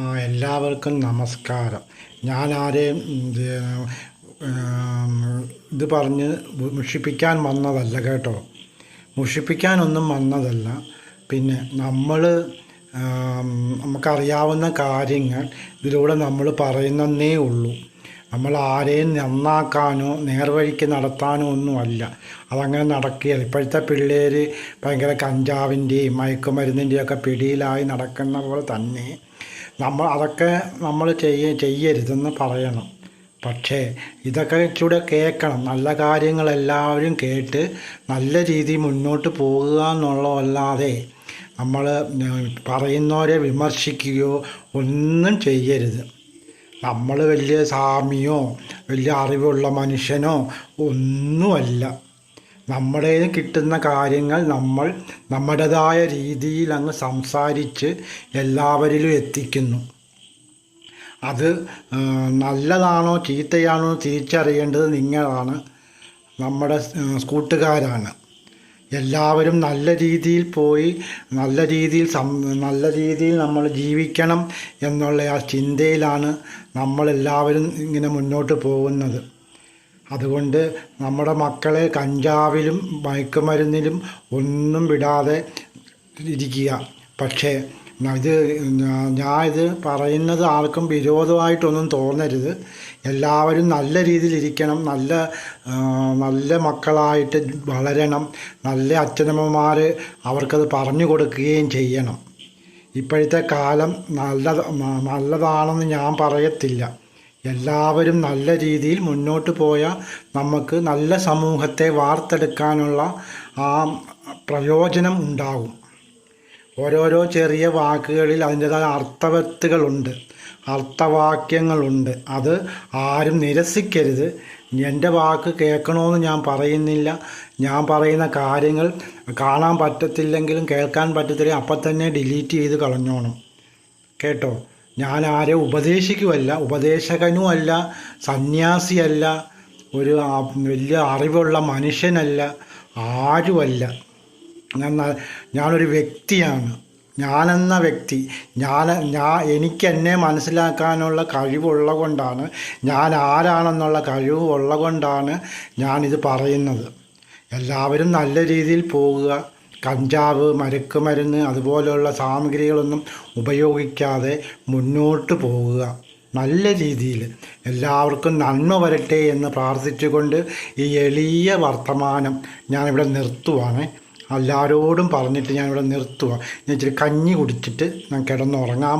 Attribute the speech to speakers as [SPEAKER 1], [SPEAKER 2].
[SPEAKER 1] എല്ലാവർക്കും നമസ്കാരം. ഞാൻ ആരെയും ഇത് പറഞ്ഞ് മുഷിപ്പിക്കാൻ വന്നതല്ല കേട്ടോ. മുഷിപ്പിക്കാനൊന്നും വന്നതല്ല. പിന്നെ നമ്മൾ നമുക്കറിയാവുന്ന കാര്യങ്ങൾ ഇതിലൂടെ നമ്മൾ പറയുന്നതേ ഉള്ളൂ. നമ്മൾ ആരെയും നന്നാക്കാനോ നേർവഴിക്ക് നടത്താനോ ഒന്നുമല്ല. അതങ്ങനെ നടക്കുകയാണ്. ഇപ്പോഴത്തെ പിള്ളേർ ഭയങ്കര കഞ്ചാവിന്റെയും മയക്കുമരുന്നിന്റെയും ഒക്കെ പിടിയിലായി നടക്കുന്ന പോലെ തന്നെ നമ്മൾ അതൊക്കെ നമ്മൾ ചെയ്യ ചെയ്യരുതെന്ന് പറയണം. പക്ഷേ ഇതൊക്കെ ചൂടെ കേൾക്കണം. നല്ല കാര്യങ്ങളെല്ലാവരും കേട്ട് നല്ല രീതിയിൽ മുന്നോട്ട് പോകുക എന്നുള്ളതല്ലാതെ നമ്മൾ പറയുന്നവരെ വിമർശിക്കുകയോ ഒന്നും ചെയ്യരുത്. നമ്മൾ വലിയ സ്വാമിയോ വലിയ അറിവുള്ള മനുഷ്യനോ ഒന്നുമല്ല. നമ്മുടെ കിട്ടുന്ന കാര്യങ്ങൾ നമ്മൾ നമ്മുടേതായ രീതിയിൽ അങ്ങ് സംസാരിച്ച് എല്ലാവരിലും എത്തിക്കുന്നു. അത് നല്ലതാണോ ചീത്തയാണോ തിരിച്ചറിയേണ്ടത് നിങ്ങളാണ്. നമ്മുടെ കൂട്ടുകാരാണ്. എല്ലാവരും നല്ല രീതിയിൽ പോയി നല്ല രീതിയിൽ സം നല്ല രീതിയിൽ നമ്മൾ ജീവിക്കണം എന്നുള്ള ആ ചിന്തയിലാണ് നമ്മളെല്ലാവരും ഇങ്ങനെ മുന്നോട്ട് പോകുന്നത്. അതുകൊണ്ട് നമ്മുടെ മക്കളെ കഞ്ചാവിലും മയക്കുമരുന്നിലും ഒന്നും വിടാതെ ഇരിക്കുക. പക്ഷേ ഇത് ഞാൻ ഇത് പറയുന്നത് ആർക്കും വിരോധമായിട്ടൊന്നും തോന്നരുത്. എല്ലാവരും നല്ല രീതിയിൽ ഇരിക്കണം. നല്ല നല്ല മക്കളായിട്ട് വളരണം. നല്ല അച്ഛനമ്മമാർ അവർക്കത് പറഞ്ഞു കൊടുക്കുകയും ചെയ്യണം. ഇപ്പോഴത്തെ കാലം നല്ല നല്ലതാണെന്ന് ഞാൻ പറയത്തില്ല. എല്ലാവരും നല്ല രീതിയിൽ മുന്നോട്ട് പോയാൽ നമുക്ക് നല്ല സമൂഹത്തെ വാർത്തെടുക്കാനുള്ള ആ പ്രയോജനം ഉണ്ടാകും ഓരോരോ ചെറിയ വാക്കുകളിൽ അതിന്റെതായ അർത്ഥവത്തുകളുണ്ട് അർത്ഥവാക്യങ്ങളുണ്ട്. അത് ആരും നിരസിക്കരുത്. എന്റെ വാക്ക് കേൾക്കണമെന്ന് ഞാൻ പറയുന്നില്ല. ഞാൻ പറയുന്ന കാര്യങ്ങൾ കാണാൻ പറ്റത്തില്ലെങ്കിലും കേൾക്കാൻ പറ്റത്തില്ലെങ്കിൽ അപ്പം തന്നെ ഡിലീറ്റ് ചെയ്ത് കളഞ്ഞോണം. കേട്ടോ? ഞാൻ ആരെ ഉപദേശിക്കുമല്ല ഉപദേശകനുമല്ല സന്യാസിയല്ല ഒരു വലിയ അറിവുള്ള മനുഷ്യനല്ല ആരുമല്ല. ന- ഞാനൊരു വ്യക്തിയാണ്. ഞാനെന്ന വ്യക്തി. ഞാൻ ഞാൻ എനിക്ക് എന്നെ മനസ്സിലാക്കാനുള്ള കഴിവുള്ള കൊണ്ടാണ് ഞാൻ ആരാണെന്നുള്ള കഴിവ് ഉള്ള കൊണ്ടാണ് ഞാനിത് പറയുന്നത്. എല്ലാവരും നല്ല രീതിയിൽ പോകുക. കഞ്ചാവ് മരക്ക് മരുക്കുമരുന്ന് അതുപോലെയുള്ള സാമഗ്രികളൊന്നും ഉപയോഗിക്കാതെ മുന്നോട്ട് പോകുക. നല്ല രീതിയിൽ. എല്ലാവർക്കും നന്മ വരട്ടെ എന്ന് പ്രാർത്ഥിച്ചുകൊണ്ട് ഈ എളിയ വർത്തമാനം ഞാനിവിടെ നിർത്തുവാണ്. എല്ലാവരോടും പറഞ്ഞിട്ട് ഞാനിവിടെ നിർത്തുക ഞാൻ ഇച്ചിരി കഞ്ഞി കുടിച്ചിട്ട് ഞാൻ കിടന്നുറങ്ങാൻ